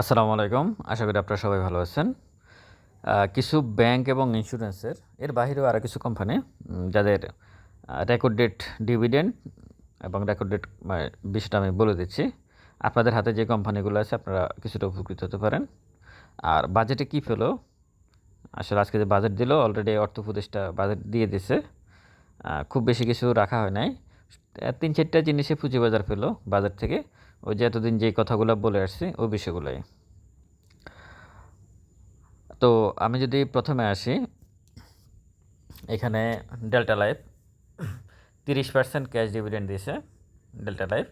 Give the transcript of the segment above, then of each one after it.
আসসালামু আলাইকুম। আশা করি আপনারা সবাই ভালো আছেন। কিছু ব্যাংক এবং ইন্স্যুরেন্সের, এর বাইরেও আরও কিছু কোম্পানি যাদের রেকর্ড ডেট ডিভিডেন্ড এবং রেকর্ড ডেট বিষয়টা আমি বলে দিচ্ছি। আপনাদের হাতে যে কোম্পানিগুলো আছে, আপনারা কিছুটা উপকৃত হতে পারেন। আর বাজেটে কী পেল? আসলে আজকে যে বাজেট দিল অলরেডি অর্থ উপদেষ্টা বাজেট দিয়ে দিছে। খুব বেশি কিছু রাখা হয় নাই। তিন চারটা জিনিসে পুঁজিবাজার পেল বাজার থেকে। ওই যে এতদিন যে কথাগুলো বলে আসছি, ওই বিষয়গুলোই। তো আমি যদি প্রথমে আসি, এখানে ডেল্টা লাইফ তিরিশ পার্সেন্ট ক্যাশ ডিভিডেন্ড দিয়েছে ডেল্টা লাইফ।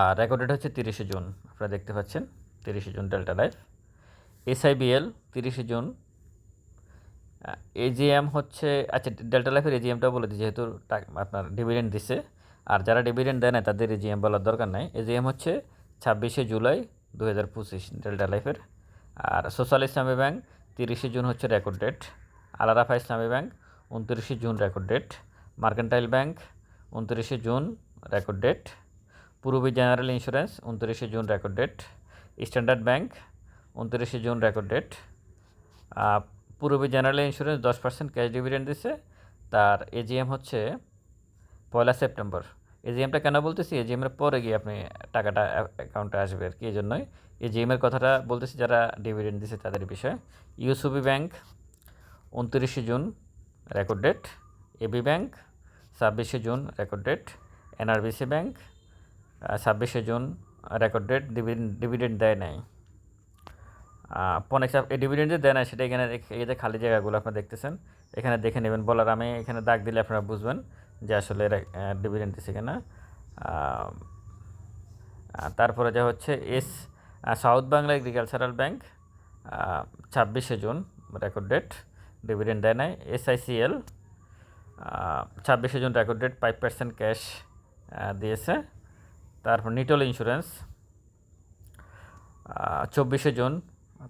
আর রেকর্ডেড হচ্ছে তিরিশে জুন, আপনারা দেখতে পাচ্ছেন, তিরিশে জুন ডেল্টা লাইফ। এসআইবিএল তিরিশে জুন। এজিএম হচ্ছে আচ্ছা ডেল্টা লাইফের এজিএমটা বলে দিই, যেহেতু আপনার ডিভিডেন্ড দিছে। আর যারা ডিভিডেন্ড দেয় না তাদের এজিএম বলার দরকার নাই। এজিএম হচ্ছে ছাব্বিশে জুলাই দু হাজার পঁচিশ ডেল্টা লাইফের আর সোশ্যাল ইসলামী ব্যাংক তিরিশে জুন হচ্ছে record date Alarafa Islami bank উনত্রিশে June record date mercantile bank উনত্রিশে June record date Purabi general insurance উনত্রিশে June record date standard bank উনত্রিশে June record date Purabi general insurance দশ percent cash dividend দিছে। তার AGM হচ্ছে পয়লা September. এজিএমটা কেন বলতেছি? এজিএমের পরে গিয়ে আপনি টাকাটা অ্যাকাউন্টে আসবে আর কি এই জন্যই এজিএমের কথাটা বলতেছি যারা ডিভিডেন্ড দিছে তাদের বিষয়ে। ইউসুবি ব্যাংক, উনত্রিশে June record date AB bank, ছাব্বিশে June record date NRBC bank ছাব্বিশে জুন রেকর্ড ডেট ডিভিডেন্ড দেয় নাই। পনেক্স এই ডিভিডেন্ড যে দেয় না সেটা এখানে এই যে খালি জায়গাগুলো আপনারা দেখতেছেন, এখানে দেখে নেবেন। বলার আমি এখানে দাগ দিলে আপনারা বুঝবেন। যে আসলে ডিভিডেন্ড দিছে কিনা। তারপরে যা হচ্ছে S south Bangla agricultural bank ছাব্বিশে জুন রেকর্ড ডেট ডিভিডেন্ড দেয় নাই এসআইসিএল ছাব্বিশে June record date five percent cash দিয়েছে। তারপর নিটল ইন্স্যুরেন্স চব্বিশে June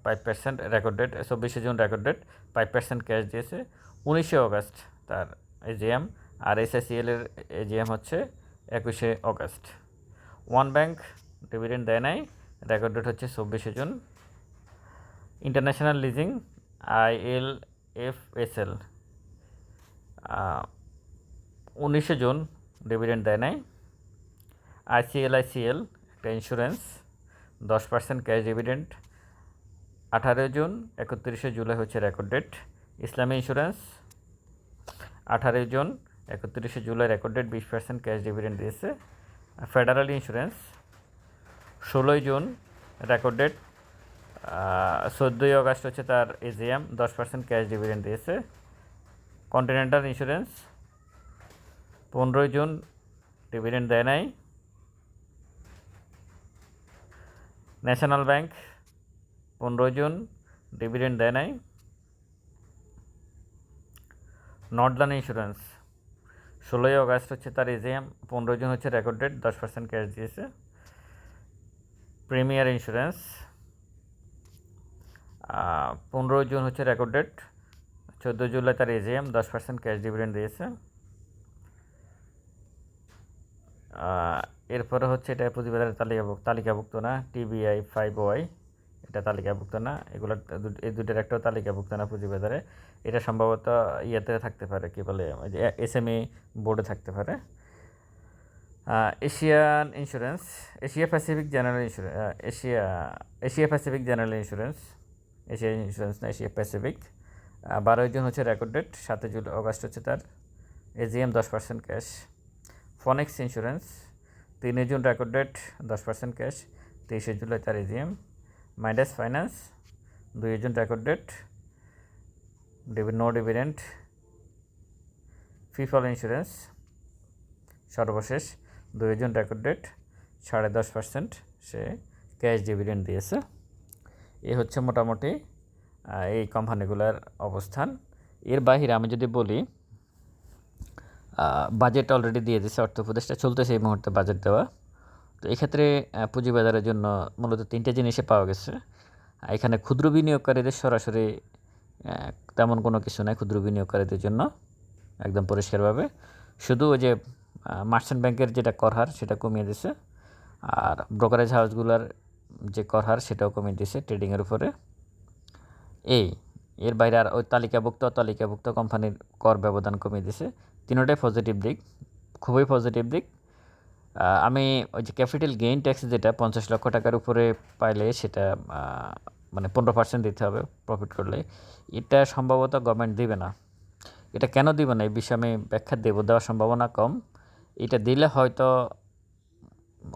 five percent record date চব্বিশে June record date five percent cash দিয়েছে। উনিশে অগস্ট তার এজিএম আর এসএসিএল এর এজিএম হচ্ছে একুশে অগস্ট। ওয়ান ব্যাংক ডিভিডেন্ড দেয় নাই রেকর্ড ডেট হচ্ছে চব্বিশে June. International leasing IL F S L উনিশে জুন ডিভিডেন্ড দেয় নাই। আইসিএল আইসিএল একটা ইন্স্যুরেন্স দশ পার্সেন্ট ক্যাশ ডিভিডেন্ড আঠারোই জুন, একত্রিশে জুলাই হচ্ছে রেকর্ড ডেট ইসলামী ইন্স্যুরেন্স আঠারোই জুন একত্রিশে জুলাই রেকর্ডেড বিশ পার্সেন্ট ক্যাশ ডিভিডেন্ড দিয়েছে। ফেডারেল ইন্স্যুরেন্স ষোলোই জুন রেকর্ডেড চোদ্দোই আগস্ট হচ্ছে তার এজিএম দশ পার্সেন্ট ক্যাশ ডিভিডেন্ড দিয়েছে। কন্টিনেন্টাল ইন্স্যুরেন্স পনেরোই জুন ডিভিডেন্ড দেয় নাই। ন্যাশনাল ব্যাংক পনেরোই জুন ডিভিডেন্ড দেয় নাই। নর্দার্ন ইন্স্যুরেন্স ষোলোই আগস্ট হচ্ছে তার এজিএম পনেরোই জুন হচ্ছে রেকর্ড ডেট দশ পার্সেন্ট ক্যাশ দিয়েছে। প্রিমিয়ার ইন্স্যুরেন্স পনেরোই জুন হচ্ছে রেকর্ড ডেট চোদ্দ জুলাই তার এজিএম দশ পার্সেন্ট ক্যাশ ডিভিডেন্ড দিয়েছে। এরপরে হচ্ছে এটা পুঁজিবাজারের তালিকাভুক্ত তালিকাভুক্ত না টিবিআই ফাইভ ওয়াই এটা তালিকাভুক্ত না। এগুলো এই দুটোর একটাও তালিকাভুক্ত না পুঁজিবাজারে। এটা সম্ভবত ইয়েতে থাকতে পারে, কি বলে এসএমই বোর্ডে থাকতে পারে। Asian insurance, Asia Pacific general insurance Asia Asia Pacific general insurance, Asia insurance না, এশিয়া প্যাসিফিক। বারোই জুন হচ্ছে রেকর্ড ডেট সাতই জুলাই অগস্ট হচ্ছে তার এজিএম দশ পার্সেন্ট ক্যাশ ফনেক্স ইন্স্যুরেন্স তিনই জুন রেকর্ড ডেট দশ পার্সেন্ট ক্যাশ তেইশে জুলাই তার এজিএম মাইডাস ফাইন্যান্স দুই জুন রেকর্ড ডেট ডেবি নো ডিভিডেন্ট ফিফল ইন্স্যুরেন্স সর্বশেষ, দুই জন রেকর্ড ডেট সাড়ে দশ পার্সেন্ট সে ক্যাশ ডিভিডেন্ড দিয়েছে। এ হচ্ছে মোটামুটি এই কোম্পানিগুলোর অবস্থান। এর বাহিরে আমি যদি বলি বাজেট অলরেডি দিয়ে দিয়েছে, অর্থ উপদেষ্টা চলতেছে এই মুহূর্তে বাজেট দেওয়া। তো এক্ষেত্রে পুঁজিবাজারের জন্য মূলত তিনটে জিনিসে পাওয়া গেছে। এখানে ক্ষুদ্র বিনিয়োগকারীদের সরাসরি তেমন কোনো কিছু নাই ক্ষুদ্র বিনিয়োগকারীদের জন্য, একদম পরিষ্কারভাবে। শুধু ওই যে মার্চেন্ট ব্যাংকের যেটা কর হার, সেটা কমিয়ে দিছে। আর ব্রোকারেজ হাউসগুলোর যে কর হার, সেটাও কমিয়ে দিছে ট্রেডিংয়ের উপরে। এই, এর বাইরে আর ওই তালিকাভুক্ত তালিকাভুক্ত কোম্পানির কর ব্যবধান কমিয়ে দিছে। তিনোটাই পজিটিভ দিক, খুবই পজিটিভ দিক। আমি ওই যে ক্যাপিটাল গেইন ট্যাক্স যেটা পঞ্চাশ লক্ষ টাকার উপরে পাইলে সেটা মানে পনেরো পার্সেন্ট দিতে হবে প্রফিট করলে। এটা সম্ভবত গভর্নমেন্ট দিবে না। এটা কেন দিবে না এই বিষয়ে আমি ব্যাখ্যা দেবো, দেওয়ার সম্ভাবনা কম। এটা দিলে হয়তো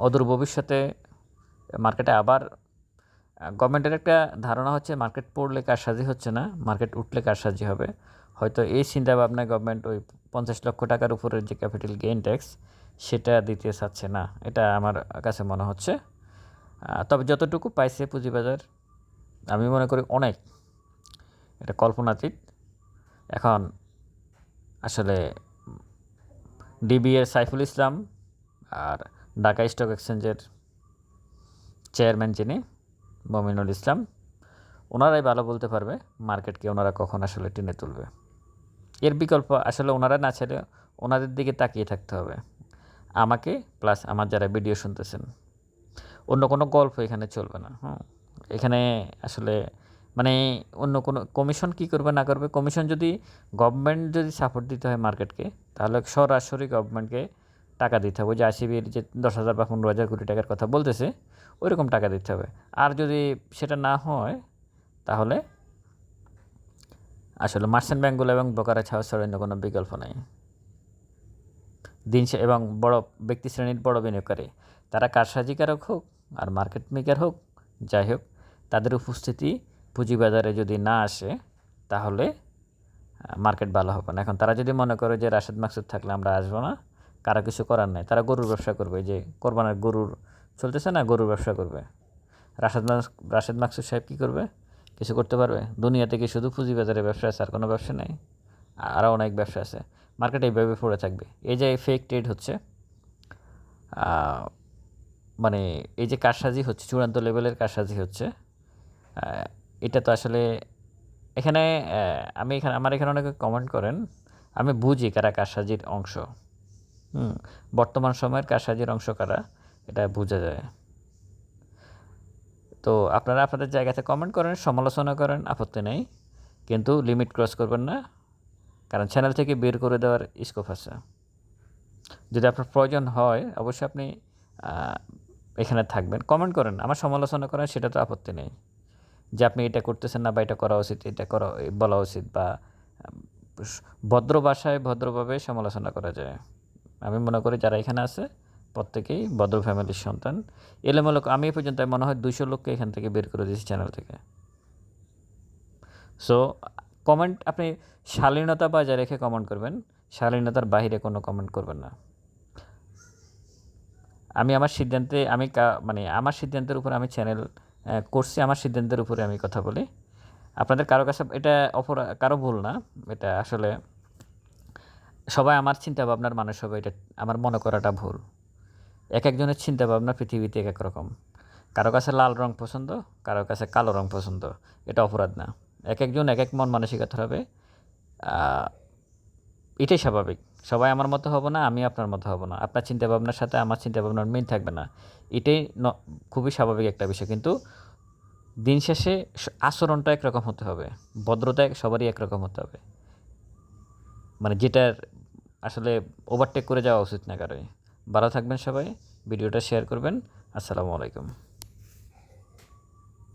অদূর ভবিষ্যতে মার্কেটে আবার গভর্নমেন্টের একটা ধারণা হচ্ছে মার্কেট পড়লে কারসাজি হচ্ছে না মার্কেট উঠলে কারসাজি হবে। হয়তো এই চিন্তা ভাবনায় গভর্নমেন্ট ওই পঞ্চাশ লক্ষ টাকার উপরের যে ক্যাপিটাল গেইন ট্যাক্স সেটা দিতে চাচ্ছে না। এটা আমার কাছে মনে হচ্ছে। তবে যতটুকু পাইছে পুঁজিবাজার, আমি মনে করি অনেক। এটা কল্পনাতীত। এখন আসলে ডিবিএর সাইফুল ইসলাম আর ঢাকা স্টক এক্সচেঞ্জের চেয়ারম্যান যিনি, মমিনুল ইসলাম, ওনারাই ভালো বলতে পারবে মার্কেটকে ওনারা কখন আসলে টেনে তুলবে। এর বিকল্প আসলে ওনারা না ছেড়ে ওনাদের দিকে তাকিয়ে থাকতে হবে। আমাকে প্লাস আমার যারা ভিডিও শুনতেছেন। অন্য কোনো গল্প এখানে চলবে না, হুম। এখানে আসলে মানে অন্য কোনো কমিশন কি করবে না করবে? কমিশন যদি গভর্নমেন্ট যদি সাপোর্ট দিতে হয় মার্কেটকে তাহলে সরাসরি গভর্নমেন্টকে টাকা দিতে হবে। যে আইসিবির যে দশ হাজার বা পনেরো হাজার কোটি টাকার কথা বলতেছে, ওইরকম টাকা দিতে হবে। আর যদি সেটা না হয়, তাহলে আসলে মার্চেন্ট ব্যাঙ্কগুলো এবং ব্রোকারে ছাড়া ছাড়া অন্য কোনো বিকল্প নেই। দিন এবং বড় ব্যক্তি শ্রেণির বড় বিনিয়োগকারী। তারা কারসাজিকারক হোক আর মার্কেট মেকার হোক, যাই হোক, তাদের উপস্থিতি পুঁজিবাজারে যদি না আসে, তাহলে মার্কেট ভালো হবে না। এখন তারা যদি মনে করে যে রাশেদ মাকসুদ থাকলে আমরা আসব না, কারও কিছু করার নেই। তারা গরুর ব্যবসা করবে যে কোরবানের গরুর চলতেছে না, গরুর ব্যবসা করবে। রাশেদ রাশেদ মাকসুদ সাহেব কী করবে? কিছু করতে পারবে? দুনিয়াতে কি শুধু পুঁজিবাজারে ব্যবসা আছে, আর কোনো ব্যবসা নেই? আরও অনেক ব্যবসা আছে। মার্কেট এইভাবে পড়ে থাকবে। এই যে ফেক ট্রেড হচ্ছে মানে এই যে কারসাজি হচ্ছে, চূড়ান্ত লেভেলের কারসাজি হচ্ছে এটা তো আসলে এখানে আমি এখানে, আমার এখানে অনেকে কমেন্ট করেন, আমি বুঝি কারা কারসাজির অংশ। হুম, বর্তমান সময়ের কারসাজির অংশ কারা, এটা বোঝা যায়। তো আপনারা আপনাদের জায়গাতে কমেন্ট করেন, সমালোচনা করেন, আপত্তি নেই, কিন্তু লিমিট ক্রস করবেন না। কারণ চ্যানেল থেকে বের করে দেওয়ার স্কোপ আছে। যদি আপনার প্রয়োজন হয়, অবশ্যই আপনি এখানে থাকবেন। কমেন্ট করেন, আমার সমালোচনা করেন, সেটা তো আপত্তি নেই। যে আপনি এটা করতেছেন না বা এটা করা উচিত, এটা করা, বলা উচিত বা, ভদ্র ভাষায় ভদ্রভাবে সমালোচনা করা যায়। আমি মনে করি যারা এখানে আছে, প্রত্যেকেই ভদ্র ফ্যামিলির সন্তান। এলোমেলো, আমি এ পর্যন্ত মনে হয় দুশো লোককে এখান থেকে বের করে দিয়েছি চ্যানেল থেকে। সো কমেন্ট আপনি শালীনতা বজায় রেখে কমেন্ট করবেন, শালীনতার বাইরে কোনো কমেন্ট করবেন না। আমি আমার সিদ্ধান্তে, আমি মানে আমার সিদ্ধান্তের উপর আমি চ্যানেল করছি, আমার সিদ্ধান্তের উপরে আমি কথা বলি। আপনাদের কারও কাছে এটা অপরা, কারও ভুল না, এটা আসলে সবাই আমার চিন্তা ভাবনার মানুষ হবে, এটা আমার মনে করাটা ভুল। এক একজনের চিন্তা ভাবনা পৃথিবীতে এক এক রকম। কারও কাছে লাল রং পছন্দ, কারও কাছে কালো রং পছন্দ, এটা অপরাধ না। এক একজন এক এক মন মানসিকতা হবে এটাই স্বাভাবিক। সবাই আমার মতো হব না আমি আপনার মতো হব না। আপনার চিন্তা ভাবনার সাথে আমার চিন্তা ভাবনার মিল থাকবে না। এটাই খুবই স্বাভাবিক একটা বিষয়। কিন্তু দিন শেষে আচরণটা একরকম হতে হবে। ভদ্রতা সবারই একরকম হতে হবে। মানে যেটার আসলে ওভারটেক করে যাওয়া উচিত না কারোই। ভালো থাকবেন সবাই। ভিডিওটা শেয়ার করবেন। আসসালামু আলাইকুম।